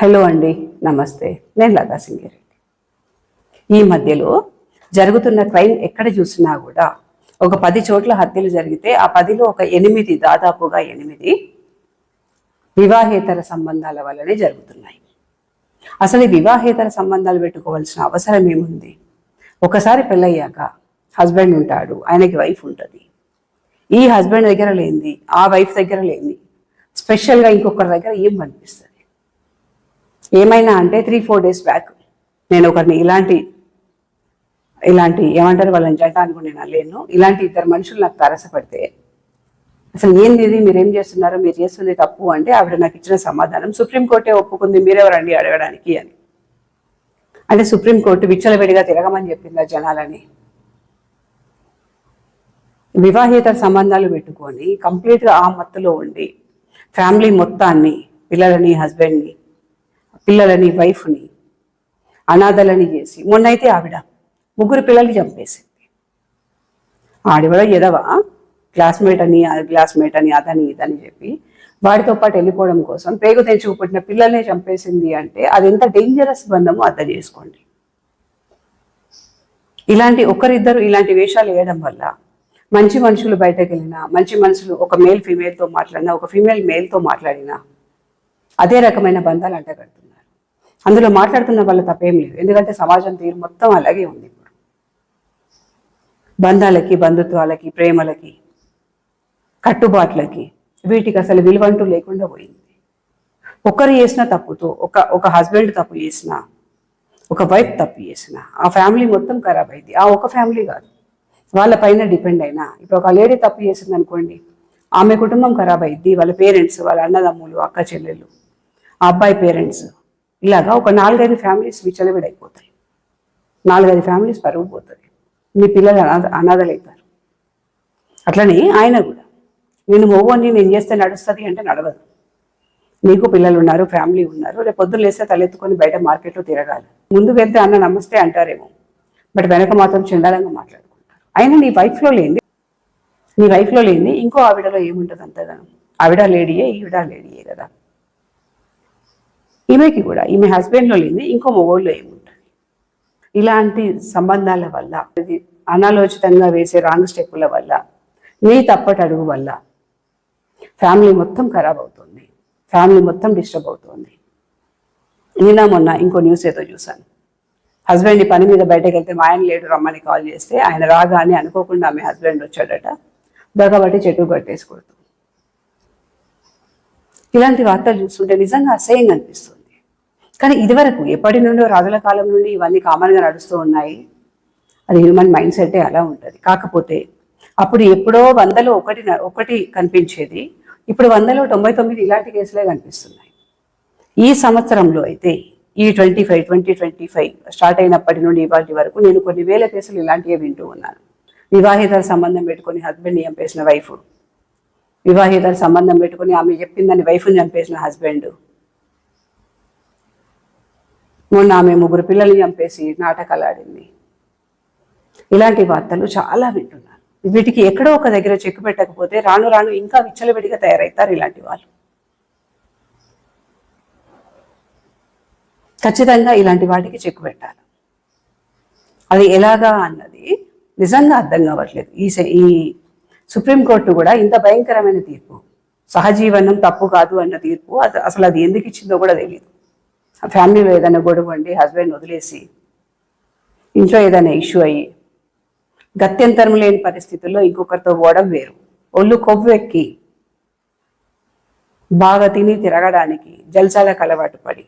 Hello అండి నమస్తే. నేను లతా సింగిరెడ్డి. ఈ మధ్యలో జరుగుతున్న క్రైమ్ ఎక్కడ చూసినా కూడా ఒక పది చోట్ల హత్యలు జరిగితే ఆ పదిలో ఒక ఎనిమిది దాదాపుగా ఎనిమిది వివాహేతర సంబంధాల వల్లనే జరుగుతున్నాయి. అసలు వివాహేతర సంబంధాలు పెట్టుకోవాల్సిన అవసరం ఏముంది? ఒకసారి పెళ్ళయ్యాక హస్బెండ్ ఉంటాడు ఆయనకి వైఫ్ ఉంటుంది. ఈ హస్బెండ్ దగ్గర లేనిది ఆ వైఫ్ దగ్గర లేనిది స్పెషల్గా ఇంకొకరి దగ్గర ఏం కనిపిస్తుంది? ఏమైనా అంటే త్రీ ఫోర్ డేస్ బ్యాక్ నేను ఒకరిని ఇలాంటి ఇలాంటి ఏమంటారు వాళ్ళని జంట అనుకుని నేను లేను. ఇలాంటి ఇద్దరు మనుషులు నాకు తారసపడితే అసలు ఏంది ఇది? మీరేం చేస్తున్నారు? మీరు చేస్తుంది తప్పు అంటే ఆవిడ నాకు ఇచ్చిన సమాధానం సుప్రీంకోర్టే ఒప్పుకుంది. మీరెవరండి అడగడానికి అని. అంటే సుప్రీంకోర్టు విచ్చలవిడిగా తిరగమని చెప్పిందా జనాలని? వివాహేతర సంబంధాలు పెట్టుకొని కంప్లీట్గా ఆ మత్తులో ఉండి ఫ్యామిలీ మొత్తాన్ని పిల్లలని హస్బెండ్ని పిల్లలని వైఫ్ని అనాథలని చేసి మొన్నైతే ఆవిడ ముగ్గురు పిల్లల్ని చంపేసింది. ఆడివడ ఎదవ? క్లాస్మేట్ అని క్లాస్మేట్ అని అదని ఇదని చెప్పి వాడితో పాటు వెళ్ళిపోవడం కోసం పేగు తెంచుకు పుట్టిన పిల్లల్ని చంపేసింది అంటే అది ఎంత డేంజరస్ బంధమో అర్థం చేసుకోండి. ఇలాంటి ఒకరిద్దరు ఇలాంటి వేషాలు వేయడం వల్ల మంచి మనుషులు బయటకు వెళ్ళినా మంచి మనుషులు ఒక మేల్ ఫీమేల్తో మాట్లాడినా ఒక ఫీమేల్ మేల్తో మాట్లాడినా అదే రకమైన బంధాలు అంటగడుతున్నారు అందులో మాట్లాడుతున్న వాళ్ళ తప్పేం లేదు. ఎందుకంటే సమాజం తీరు మొత్తం అలాగే ఉంది ఇప్పుడు. బంధాలకి బంధుత్వాలకి ప్రేమలకి కట్టుబాట్లకి వీటికి అసలు విలువంటూ లేకుండా పోయింది. ఒకరు చేసిన తప్పుతో ఒక ఒక హస్బెండ్ తప్పు చేసిన ఒక వైఫ్ తప్పు చేసిన ఆ ఫ్యామిలీ మొత్తం ఖరాబ్ అయింది. ఆ ఒక ఫ్యామిలీ కాదు. వాళ్ళ పైన డిపెండ్ అయినా ఇప్పుడు ఒక లేడీ తప్పు చేసింది అనుకోండి ఆమె కుటుంబం ఖరాబ్ అయింది వాళ్ళ పేరెంట్స్ వాళ్ళ అన్నదమ్ములు అక్క చెల్లెలు ఆ అబ్బాయి పేరెంట్స్ ఇలాగా ఒక నాలుగైదు ఫ్యామిలీస్ విచలవిడైపోతాయి నాలుగైదు ఫ్యామిలీస్ పరుగు పోతుంది మీ పిల్లలు అనాథ అనాథలవుతారు అట్లనే ఆయన కూడా. నేను మొవ్వని నేను చేస్తే నడుస్తుంది అంటే నడవదు. నీకు పిల్లలు ఉన్నారు ఫ్యామిలీ ఉన్నారు రేపు పొద్దున్న లేస్తే తలెత్తుకొని బయట మార్కెట్లో తిరగాలి. ముందు వెళ్తే అన్న నమస్తే అంటారేమో. బట్ వెనక మాత్రం చండాలంగా మాట్లాడుకుంటారు. అయినా నీ వైఫ్లో లేని నీ వైఫ్లో లేని ఇంకో ఆవిడలో ఏముంటుంది అంతగానం? ఆవిడ లేడీయే ఈవిడ లేడీయే కదా. ఈమెకి కూడా ఈమె హస్బెండ్లో లేని ఇంకో మొగోళ్ళు ఏముంటుంది ఇలాంటి సంబంధాల వల్ల అనాలోచితంగా వేసే రాంగ్ స్టెప్పుల వల్ల నీ తప్పటి అడుగు వల్ల ఫ్యామిలీ మొత్తం ఖరాబ్ అవుతుంది. ఫ్యామిలీ మొత్తం డిస్టర్బ్ అవుతుంది. నిన్న మొన్న ఇంకో న్యూస్ ఏదో చూశాను. హస్బెండ్ పని మీద బయటకు వెళ్తే మా ఆయన లేడు రమ్మని కాల్ చేస్తే ఆయన రాగానే అనుకోకుండా ఆమె హస్బెండ్ వచ్చాడట. దగబట్టి చెట్టు కట్టేసి ఇలాంటి వార్తలు చూస్తుంటే నిజంగా అసహ్యంగా అనిపిస్తుంది. కానీ ఇదివరకు ఎప్పటి నుండో రాజుల కాలం నుండి ఇవన్నీ కామన్గా నడుస్తూ ఉన్నాయి. అది హ్యూమన్ మైండ్ సెట్టే అలా ఉంటుంది. కాకపోతే అప్పుడు ఎప్పుడో వందలో ఒకటి ఒకటి కనిపించేది. ఇప్పుడు వందలో తొంభై తొమ్మిది ఇలాంటి కేసులే కనిపిస్తున్నాయి. ఈ సంవత్సరంలో అయితే ఈ twenty five twenty twenty five start అయినప్పటి నుండి ఇవాటి వరకు నేను కొన్ని వేల కేసులు ఇలాంటివే వింటూ ఉన్నాను. వివాహితర సంబంధం పెట్టుకుని హస్బెండ్ని చంపేసిన వైఫ్ వివాహితర సంబంధం పెట్టుకుని ఆమె చెప్పిందని వైఫ్ని చంపేసిన హస్బెండ్ మొన్న ఆమె ముగ్గురు పిల్లల్ని చంపేసి నాటకాలు ఆడింది. ఇలాంటి వార్తలు చాలా వింటున్నాను. వీటికి ఎక్కడో ఒక దగ్గర చెక్కు పెట్టకపోతే రాను రాను ఇంకా విచ్చలవిడిగా తయారవుతారు ఇలాంటి వాళ్ళు. ఖచ్చితంగా ఇలాంటి వాటికి చెక్కు పెట్టాలి. అది ఎలాగా అన్నది నిజంగా అర్థం కావట్లేదు. ఈ ఈ సుప్రీంకోర్టు కూడా ఇంత భయంకరమైన తీర్పు సహజీవనం తప్పు కాదు అన్న తీర్పు అది- అసలు అది ఎందుకు ఇచ్చిందో కూడా తెలియదు ఫ్యామిలీలో ఏదైనా గొడవ అండి హస్బెండ్ వదిలేసి ఇంట్లో ఏదైనా ఇష్యూ అయ్యి గత్యంతరం లేని పరిస్థితుల్లో ఇంకొకరితో పోవడం వేరు. ఒళ్ళు కొవ్వెక్కి బాగా తిని తిరగడానికి జల్సాలకు అలవాటు పడి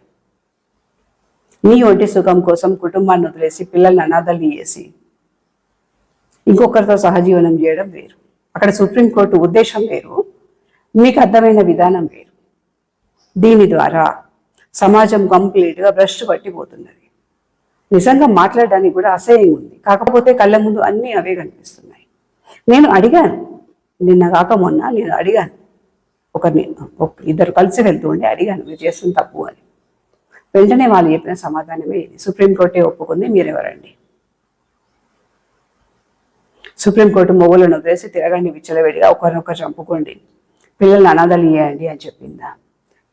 నీ ఒంటి సుఖం కోసం కుటుంబాన్ని వదిలేసి పిల్లల్ని అనాథల్ని చేసి ఇంకొకరితో సహజీవనం చేయడం వేరు. అక్కడ సుప్రీంకోర్టు ఉద్దేశం వేరు మీకు అర్థమైన విధానం వేరు. దీని ద్వారా సమాజం కంప్లీట్గా బ్రష్ పట్టిపోతున్నది నిజంగా మాట్లాడడానికి కూడా అసహ్యంగా ఉంది. కాకపోతే కళ్ళ ముందు అన్నీ అవే కనిపిస్తున్నాయి. నేను అడిగాను. నిన్న కాక మొన్న నేను అడిగాను. ఒకరిని ఒక ఇద్దరు కలిసి వెళ్తూ ఉండి అడిగాను మీరు చేస్తుంది తప్పు అని. వెంటనే వాళ్ళు చెప్పిన సమాధానమే ఇది. సుప్రీంకోర్టే ఒప్పుకుంది మీరెవరండి సుప్రీంకోర్టు మొగులను వదిలేసి తిరగండి విచ్చలవిడిగా ఒకరినొకరు చంపుకోండి. పిల్లల్ని అనాథలు ఇవ్వండి అని చెప్పిందా?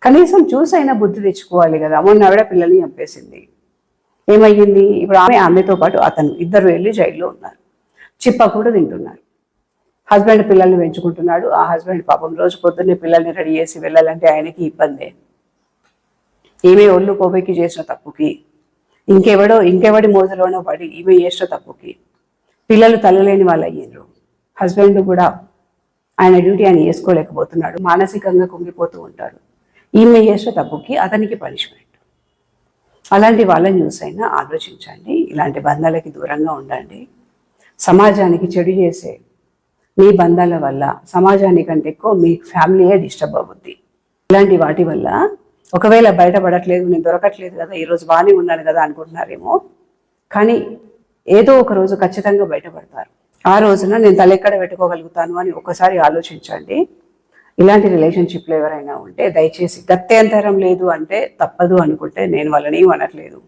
కనీసం చూసైనా బుద్ధి తెచ్చుకోవాలి కదా. మొన్న ఆవిడ పిల్లల్ని చంపేసింది. ఏమయ్యింది? ఇప్పుడు ఆమె ఆమెతో పాటు అతను ఇద్దరు వెళ్ళి జైల్లో ఉన్నారు. చిప్ప కూడా తింటున్నారు. హస్బెండ్ పిల్లల్ని పెంచుకుంటున్నాడు. ఆ హస్బెండ్ పాపం రోజు పొద్దున్నే పిల్లల్ని రెడీ చేసి వెళ్ళాలంటే ఆయనకి ఇబ్బందే. ఈమె ఒళ్ళు కోపెక్కి చేసిన తప్పుకి ఇంకెవడో ఇంకెవడి మోజులోనో పడి ఈమె చేసిన తప్పుకి పిల్లలు తల్లలేని వాళ్ళు అయ్యారు హస్బెండ్ కూడా ఆయన డ్యూటీ ఆయన చేసుకోలేకపోతున్నాడు. మానసికంగా కుంగిపోతూ ఉంటాడు. ఈమె చేసే తప్పుకి అతనికి పనిష్మెంట్ అలాంటి వాళ్ళని చూసైనా ఆలోచించండి. ఇలాంటి బంధాలకి దూరంగా ఉండండి. సమాజానికి చెడు చేసే మీ బంధాల వల్ల సమాజానికంటే ఎక్కువ మీ ఫ్యామిలీయే డిస్టర్బ్ అవుద్ది. ఇలాంటి వాటి వల్ల ఒకవేళ బయటపడట్లేదు నేను దొరకట్లేదు కదా ఈరోజు బాగానే ఉన్నాను కదా అనుకుంటున్నారేమో. కానీ ఏదో ఒక రోజు ఖచ్చితంగా బయటపడతారు. ఆ రోజున నేను తలెక్కడ పెట్టుకోగలుగుతాను అని ఒకసారి ఆలోచించండి. ఇలాంటి రిలేషన్షిప్లో ఎవరైనా ఉంటే దయచేసి గత్యంతరం లేదు అంటే తప్పదు అనుకుంటే నేను వాళ్ళని అనట్లేదు.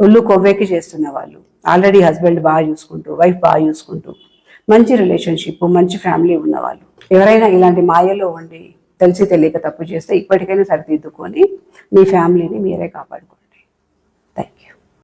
ఒళ్ళు కొవ్వెక్కి చేస్తున్న వాళ్ళు. ఆల్రెడీ హస్బెండ్ బాగా చూసుకుంటూ వైఫ్ బాగా చూసుకుంటూ మంచి రిలేషన్షిప్ మంచి ఫ్యామిలీ ఉన్నవాళ్ళు ఎవరైనా ఇలాంటి మాయలో ఉండి తెలిసి తెలియక తప్పు చేస్తే ఇప్పటికైనా సరిదిద్దుకొని మీ ఫ్యామిలీని మీరే కాపాడుకోండి. Thank you